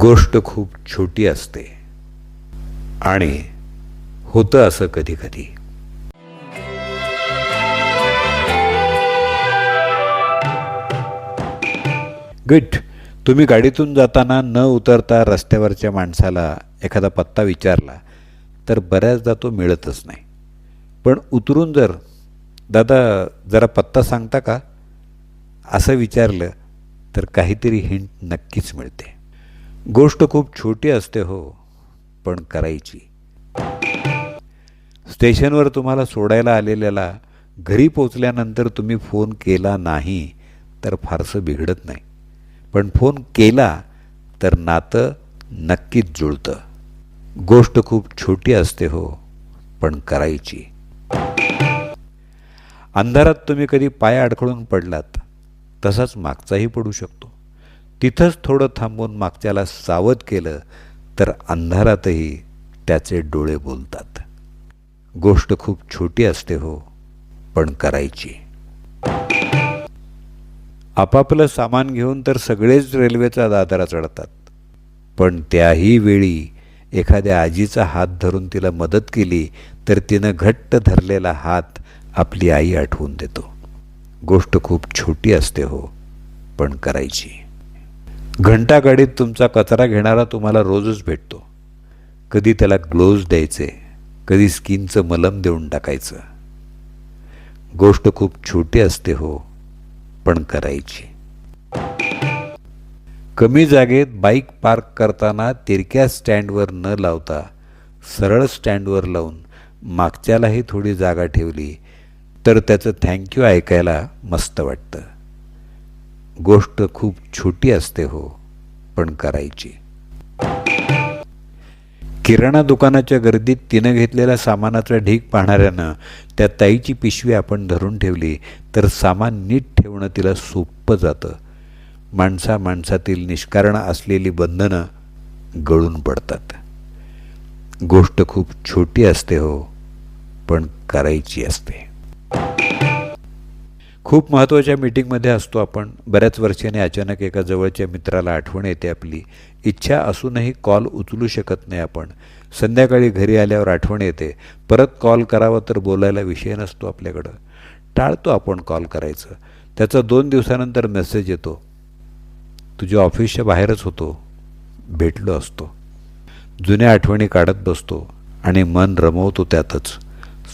गोष्ट खूप छोटी असते. आणि होतं असं कधी कधी गुड. तुम्ही गाडीतून जाताना न उतरता रस्त्यावरच्या माणसाला एखादा पत्ता विचारला तर बऱ्याचदा तो मिळतच नाही. पण उतरून जर दादा जरा पत्ता सांगता का? असं विचारलं तर काहीतरी हिंट नक्कीच मिळते. गोष्ट खूप छोटी असते हो पण करायची. स्टेशनवर तुम्हाला सोडायला आलेल्याला घरी पोचल्यानंतर तुम्ही फोन केला नाही तर फारसं बिघडत नाही. पण फोन केला तर नातं नक्कीच जुळतं. गोष्ट खूप छोटी असते हो पण करायची. अंधारात तुम्ही कधी पाय अडखळून पडलात तसाच मागचाही पडू शकतो. तिथंच थोडं थांबून मागच्याला सावध केलं तर अंधारातही त्याचे डोळे बोलतात. गोष्ट खूप छोटी असते हो पण करायची. आपापलं सामान घेऊन तर सगळेच रेल्वेचा दादरा चढतात. पण त्याही वेळी एखाद्या आजीचा हात धरून तिला मदत केली तर तिनं घट्ट धरलेला हात आपली आई आठवून देतो. गोष्ट खूप छोटी असते हो पण करायची. घंटागाडीत तुमचा कचरा घेणारा तुम्हाला रोजच भेटतो. कधी त्याला ग्लोव्ज द्यायचे कधी स्किनचं मलम देऊन टाकायचं. गोष्ट खूप छोटी असते हो पण करायची. कमी जागेत बाईक पार्क करताना तिरक्या स्टँडवर न लावता सरळ स्टँडवर लावून मागच्यालाही थोडी जागा ठेवली तर त्याचं थँक्यू ऐकायला मस्त वाटतं. गोष्ट खूप छोटी असते हो पण करायची. किराणा दुकानाच्या गर्दीत तिनं घेतलेल्या सामानाचा ढीग पाहणाऱ्यानं त्या ताईची पिशवी आपण धरून ठेवली तर सामान नीट ठेवणं तिला सोपं जातं. माणसा माणसातील निष्कारण असलेली बंधनं गळून पडतात. गोष्ट खूप छोटी असते हो पण करायची असते. खूप महत्त्वाच्या मीटिंगमध्ये असतो आपण. बऱ्याच वर्षांनी अचानक एका जवळच्या मित्राला आठवण येते आपली. इच्छा असूनही कॉल उचलू शकत नाही आपण. संध्याकाळी घरी आल्यावर आठवण येते. परत कॉल करावा तर बोलायला विषय नसतो आपल्याकडं. टाळतो आपण कॉल करायचं. त्याचा दोन दिवसानंतर मेसेज येतो. तुझ्या ऑफिसच्या बाहेरच होतो. भेटलो असतो. जुन्या आठवणी काढत बसतो आणि मन रमवतो त्यातच.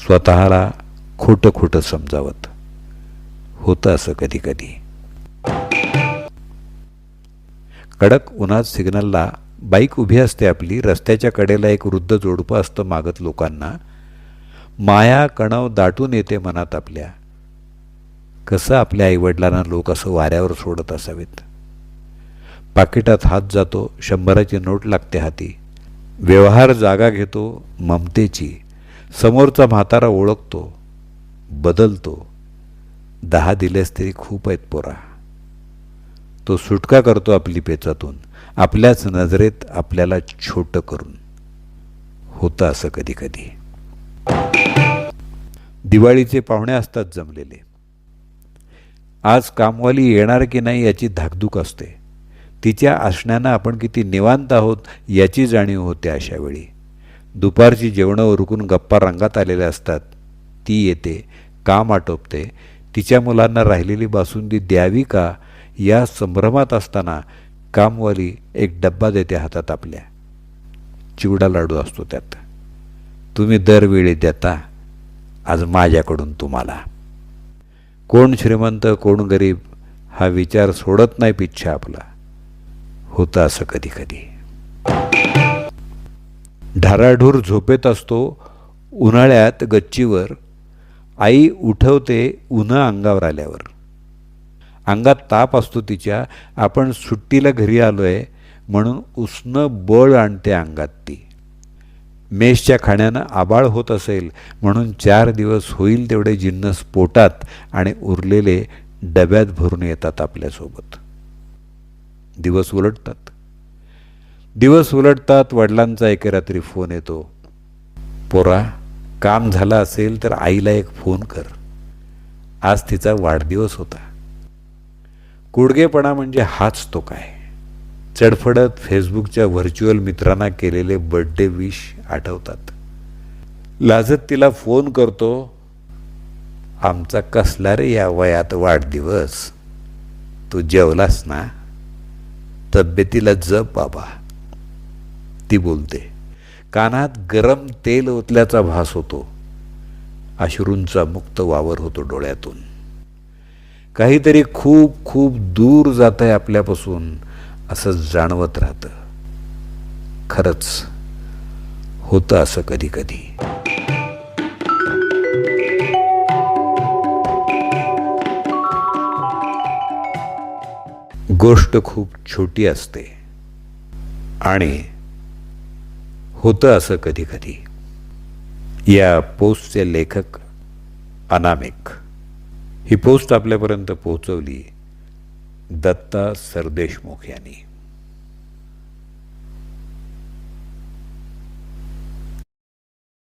स्वतःला खोटं खोटं समजावत. होतं असं कधी कधी कडक उन्हात सिग्नलला बाईक उभी असते आपली रस्त्याच्या कडेला एक वृद्ध जोडपं असतं मागत लोकांना. माया कणव दाटून येते मनात आपल्या. कसं आपल्या आईवडिलांना लोक असं वाऱ्यावर सोडत असावेत? पाकिटात हात जातो शंभराची नोट लागते हाती. व्यवहार जागा घेतो ममतेची. समोरचा म्हातारा ओळखतो बदलतो. दहा दिलेस तरी खूप आहेत पोरा. तो सुटका करतो आपली पेचातून. आपल्याच नजरेत आपल्याला छोटं करून. होतं असं कधी कधी दिवाळीचे पाहुणे असतात जमलेले. आज कामवाली येणार की नाही याची धाकधूक असते. तिच्या असण्यानं आपण किती निवांत आहोत याची जाणीव होते अशा वेळी. दुपारची जेवणं उरकून गप्पा रंगात आलेल्या असतात. ती येते काम आटोपते तिच्या मुलांना राहिलेली बासुंदी द्यावी का? या संभ्रमात असताना कामवाली एक डब्बा देते हातात आपल्या. चिवडा लाडू असतो त्यात. तुम्ही दरवेळी देता आज माझ्याकडून तुम्हाला. कोण श्रीमंत कोण गरीब हा विचार सोडत नाही पिच्छा आपला. होतं असं कधी कधी ढाराढूर झोपेत असतो उन्हाळ्यात गच्चीवर आई उठवते उन्हं अंगावर आल्यावर. अंगात ताप असतो तिच्या आपण सुट्टीला घरी आलो आहे म्हणून उष्ण बळ आणते अंगात ती. मेषच्या खाण्यानं आबाळ होत असेल म्हणून चार दिवस होईल तेवढे जिन्नस पोटात आणि उरलेले डब्यात भरून येतात आपल्यासोबत. दिवस उलटतात. दिवस उलटतात वडिलांचा एके रात्री फोन येतो. पोरा काम झालं असेल तर आईला एक फोन कर. आज तिचा वाढदिवस होता. कुडगेपणा म्हणजे हाच तो काय? चडफडत फेसबुकच्या व्हर्च्युअल मित्रांना केलेले बर्थडे विश आठवतात. लाजत तिला फोन करतो आमचा कसला रे या वयात वाढदिवस? तू जेवलास ना? तब्येतीला जप बाबा. ती बोलते कानात गरम तेल ओतल्याचा भास होतो. अश्रूंचा मुक्त वावर होतो डोळ्यातून. काहीतरी खूप खूप दूर जात आहे आपल्यापासून असं जाणवत राहतं. खरंच होतं असं कधी कधी गोष्ट खूप छोटी असते. आणि होतं असं कधी कधी या पोस्टचे लेखक अनामिक. ही पोस्ट आपल्यापर्यंत पोहोचवली दत्ता सरदेशमुख यांनी.